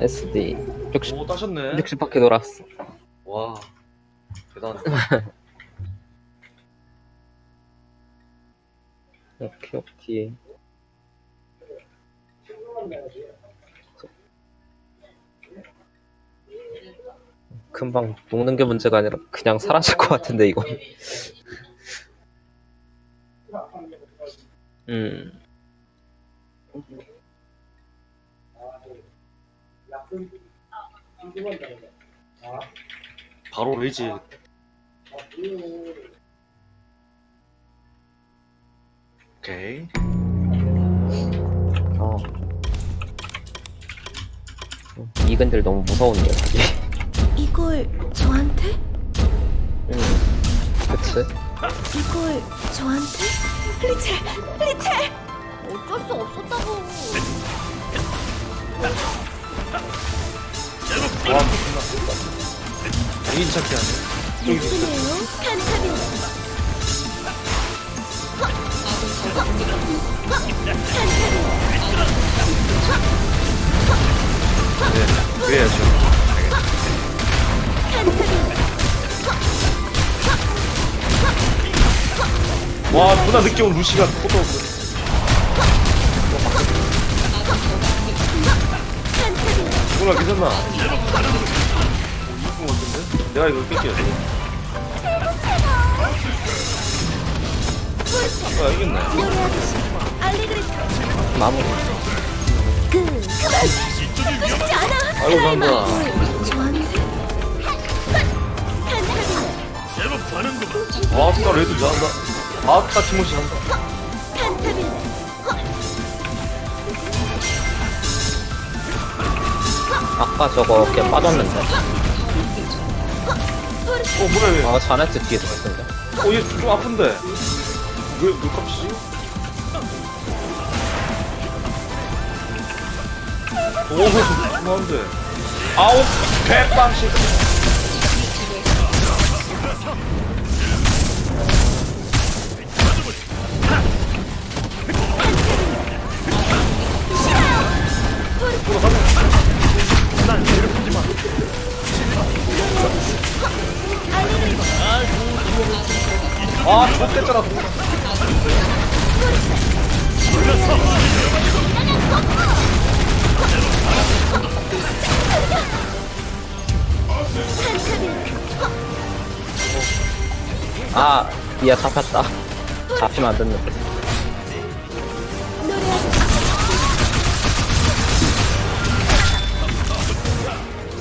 SD 60, 오 따셨네. 60바퀴 돌았어. 와 대단 오케이 오케이. 금방 녹는 게 문제가 아니라 그냥 사라질 것 같은데 이건 음 바로 레이지 오케이 어. 이근들 너무 무서운데 여기 이걸 저한테? 음 그치? 이걸 저한테? 리첼! 리첼! 어쩔 수 없었다고 와 개인 찾기 하네 예쁘네요 칸타빌레 네 그래야죠 와 누나 늦게 온 루시가 포도 누나 괜찮나? 오, 이쁜 것 같은데? 내가 이거 뺄게요 아 알리그리토 마무리 그 아이고 감사합니다 아따 레드 잘한다. 아따 티모시 잘한다. 아까 저거 걔 빠졌는데. 어 뭐야 아 자네트 뒤에 들었는데 얘 어얘 좀 아픈데. 왜 왜 깝치지? 오 죄송한데. 아우 개빵식 아 좋댔잖아 아 미야 잡혔다. 잡히면 안 됐는데.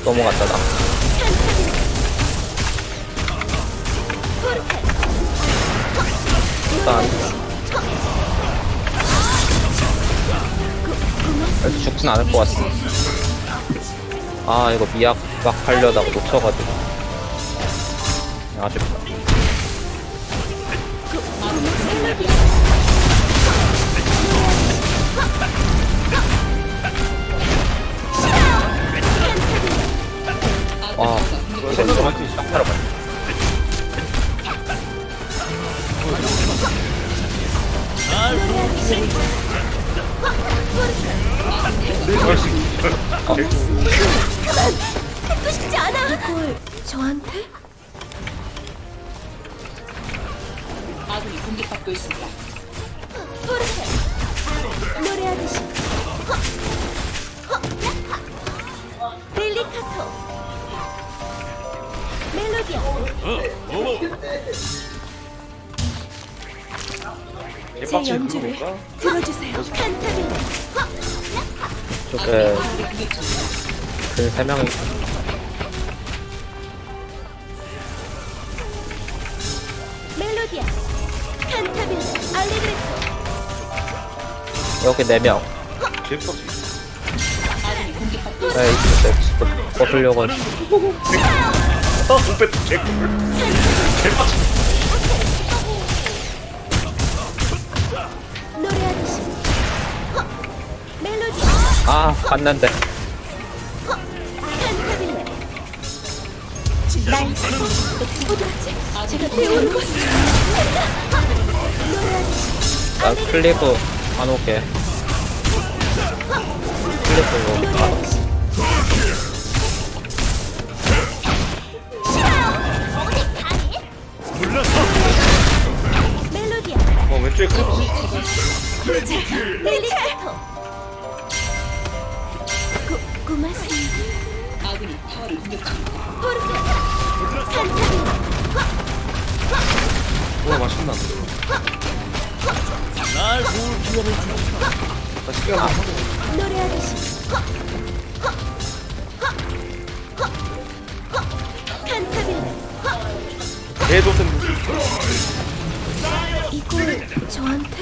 넘어갔다 나 일단. 죽진 않을 것 같아 아 이거 미약 막 하려다가 놓쳐가지고. 아쉽다. 와 듣고 싶지 않아 이걸 저한테? 아군이 공격받고 있습니다. 노래하듯이 릴리카토 멜로디아 제 개빡치 연주를 그거볼까? 들어주세요 칸타빌레 쪽에 그세 명이 멜로디아 칸타빌레 알레그레토 여기 네명 개빡치 아군이 공격받고 있습니다. 에이 진짜 벗으려고 했- 아 못뺐 개꿀 개빡치 아아 갔는데 노래하듯이 나 클리브 안 올게. 클리프 이거 노래하듯이 멜로디야 어 왼쪽에 크리프 릴리카토 고, 고맙습니다 아군이 타워를 공격 중입니다. 포르테 칸타빌라 와 맛있나 날 도울 기회를 주지. 맛있게 하자 노래하듯이 칸타빌라 개조된 이걸 저한테?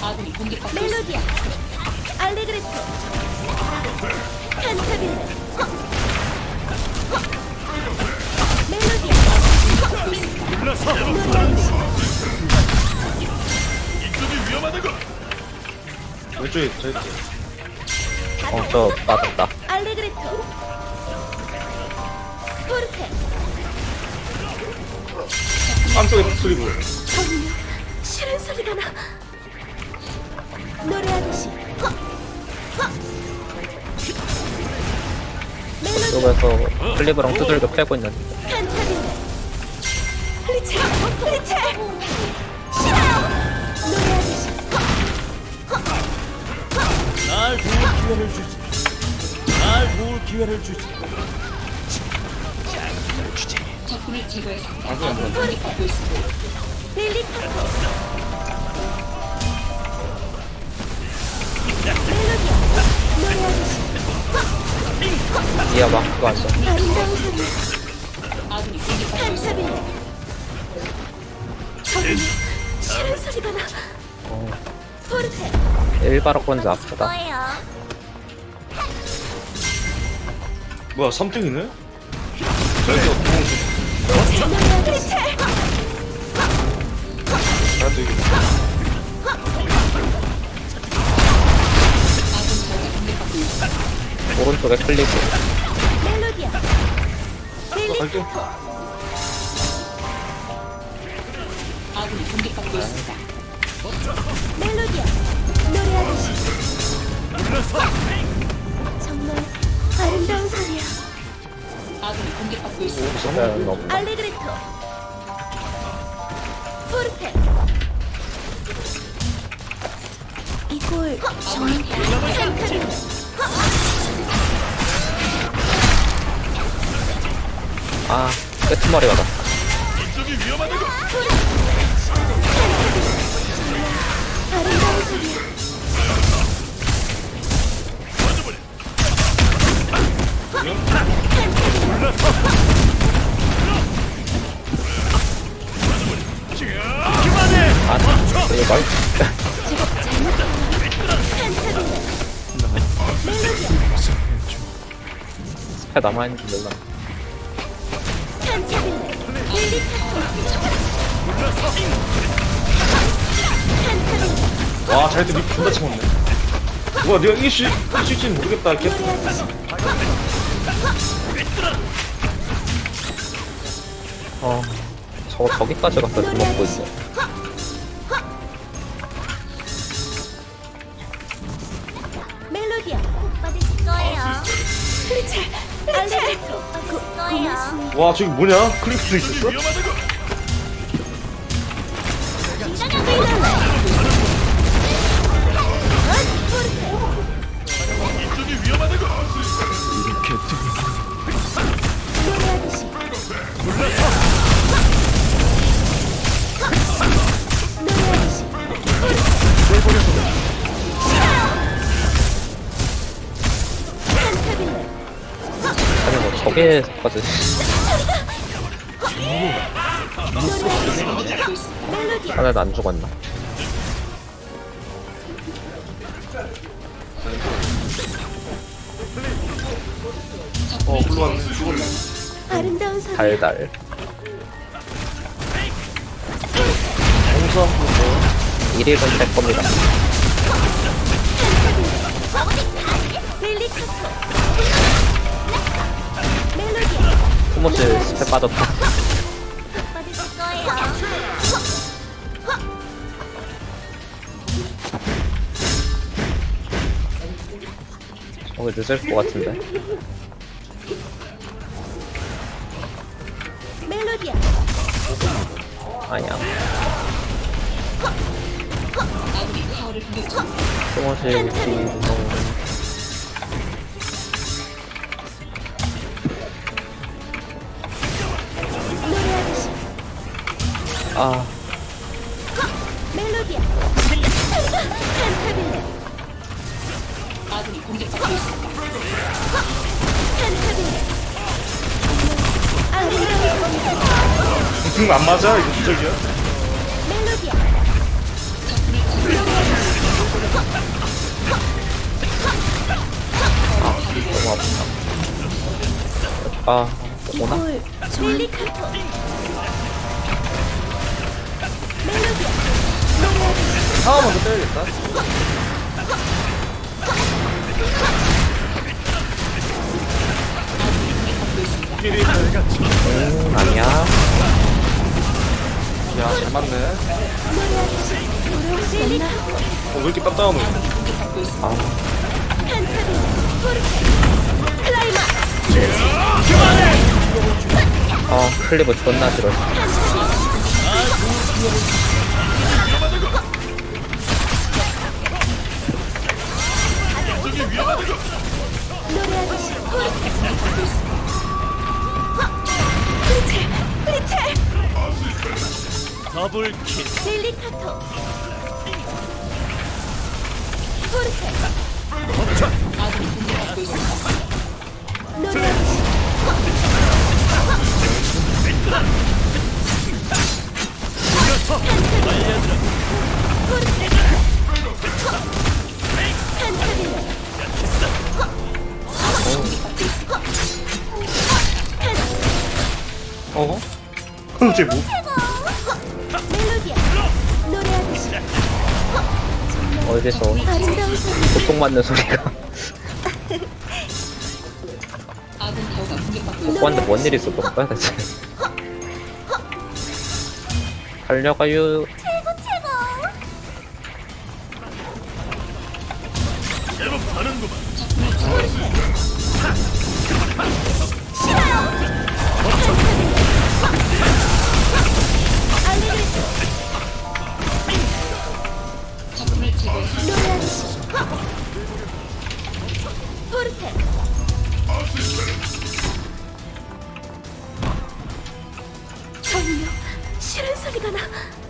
아군이 공격받고 있습니다. 멜로디야 알레그레토. 칸타빌라 멜로디야 노래하듯이 왼쪽에 저 어, 저 맞았다. 알레그레토. 포르테. 안쪽에 크리프 정말 싫은 소리가 나. 노래하듯 이 멜로디 쪽에서 클리브랑 두들겨 패고 있는데. 리체 리체 날 도울 기회를 주지. 날 도울 기회를 주지. 있습니다. 릴리카토 멜로디야 노래하듯 이 미아 마크가 안 돼. 아름다운 소리 아군이 공격받고 있습니다. 칸타빌라 정말 싫은 소리가 나 어, 포르테 일바로 건지 아프다. 뭐야 3등이네? 저기서 구멍 노래 오른쪽에. 멜로디야. 릴리 갈게. 아군이 공격받고 있습니다. 멜로디야 노래하듯이. 정말 아름다운 소리야. 아군이 공격받고 있습니다. 알레그레토 포르테. 이걸 저한테 칸 아. 아름다운 소리야 아, 멜로디야 스페 남아있는지 몰라. 와 자이트 립 존나 쳐먹네 와 내가 이길 수 이길 수 있지는 모르겠다 개 노래하듯이 어, 저거 저기까지 갔다 주먹고 있어. 멜로디야 복 받으실 거예요 리체 알레그레토 고, 고맙습니다 와 저기 뭐냐? 크리프도 있었어? 노래하듯이 멜로디야 하나도 안 죽었나? 어 굴러갔네 죽었네 아름다운 소리 달달. 뭐 1일은 될 겁니다. 릴리카토 코모스 스펙 빠졌다. 오늘 늦을 것 같은데. 아니야. 코모스 아, 멜로디야. 칸타빌레. 아군이 공격받고 있습니다. 칸타빌레. 아름다운 무슨 안 맞아? 이거 기적이야? 멜로디야. 너무 아프다. 아, 오나? 멜리카토. 상어 먼저 빼야겠다. 끼리 음, 아니야. 야, 잘 맞네. 어, 왜 이렇게 깜깜하노? 아. 아, 클리브 존나 싫어. 더블킬 멜리카토. 포르테. 아군이 공격받고 있습니다. 노래 쟤 뭐? 어디서 아름다운 소리. 고통 받는 소리가. 오빠한테 뭔 일이 있었던 거야, 대체? 달려가요. 포르테. 전혀 싫은 소리가 나.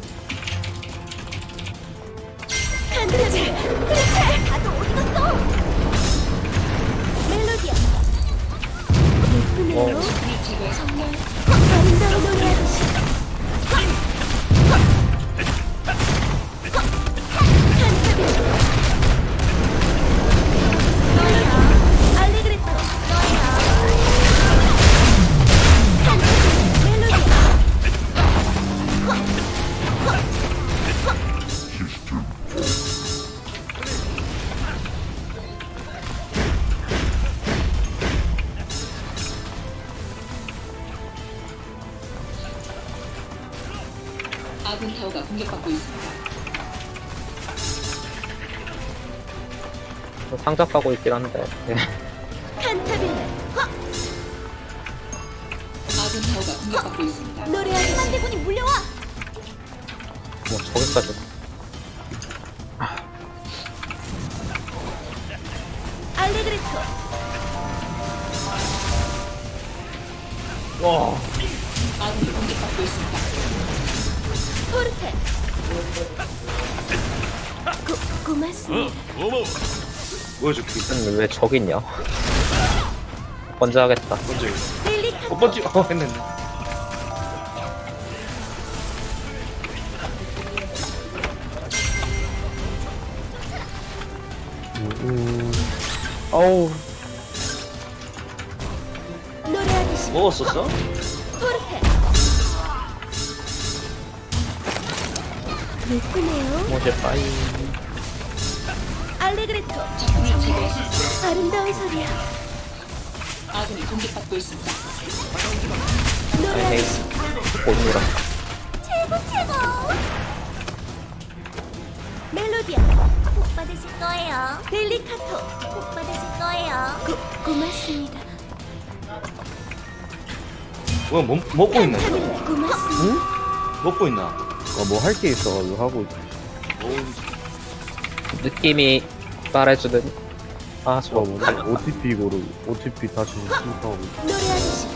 가고 있긴 한데. 네. 칸타빌레 아군 타워가 공격받고 있습니다. 노래하듯이 상대군이 물려와 뭐, 저기까지. 알레그레토 와, 피. 음, 왜 저기 있냐? 먼저 하겠다. 먼저. 멜리카토 어, 번지, 어, 했네. 음, 어우, 노래하듯이 먹었었어? 포르테 예쁘네요 뭐지, 빠이. 알레그레토. 아름다운 소리야 아군이 공격받고 있습니다. 노래하듯이 곤이라. 최고 최고 멜로디야 복 받으실 거예요. 델리카토 복 받으실 거예요. 고, 고맙습니다. 뭐야 먹, 먹고 있나 이거? 고맙습니다. 먹고 있나? 뭐 할 게 있어가지고 하고 있어. 느낌이 말해주는 아저 저거 뭐 OTP 고르 OTP 다시 신청하고. 노래하듯이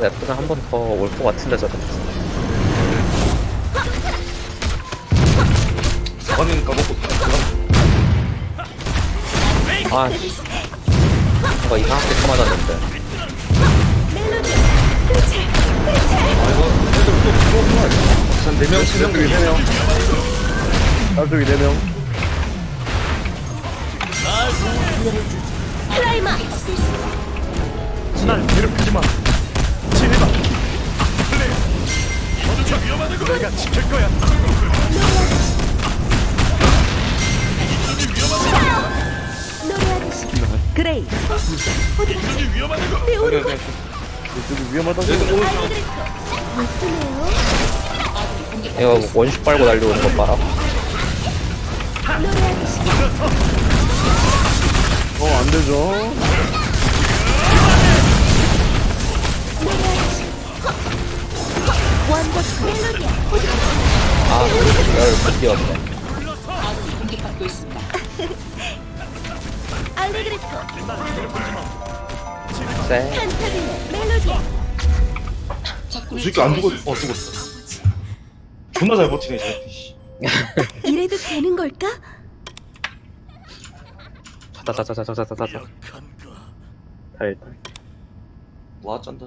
랩프는 한번 더 올 것 같은데 저거 사관이니까 먹고 들어가. 아 이거 이상하게 쳐맞았는데 한 4명, 3명 저기 4명. 나쪽이 4명. 날 도울 기회를 주지. 클라이막스 날 괴롭히지 마. 지지 마. 그래. 어디서 위험하다 고 내가 지킬 거야. 노래하듯이 그레이 위험하다 그 여기 위험하다. 이거 원슈 빨고 달려오는 거 봐라. 어, 안 되죠. 아, 열 뛰었네. 알레그리토 쎄이 적군을 새끼 안 죽었. 어 죽었어. 존나 잘 버티네 이 새끼. 씨. 이래도 되는 걸까? 달달. 와 짠다.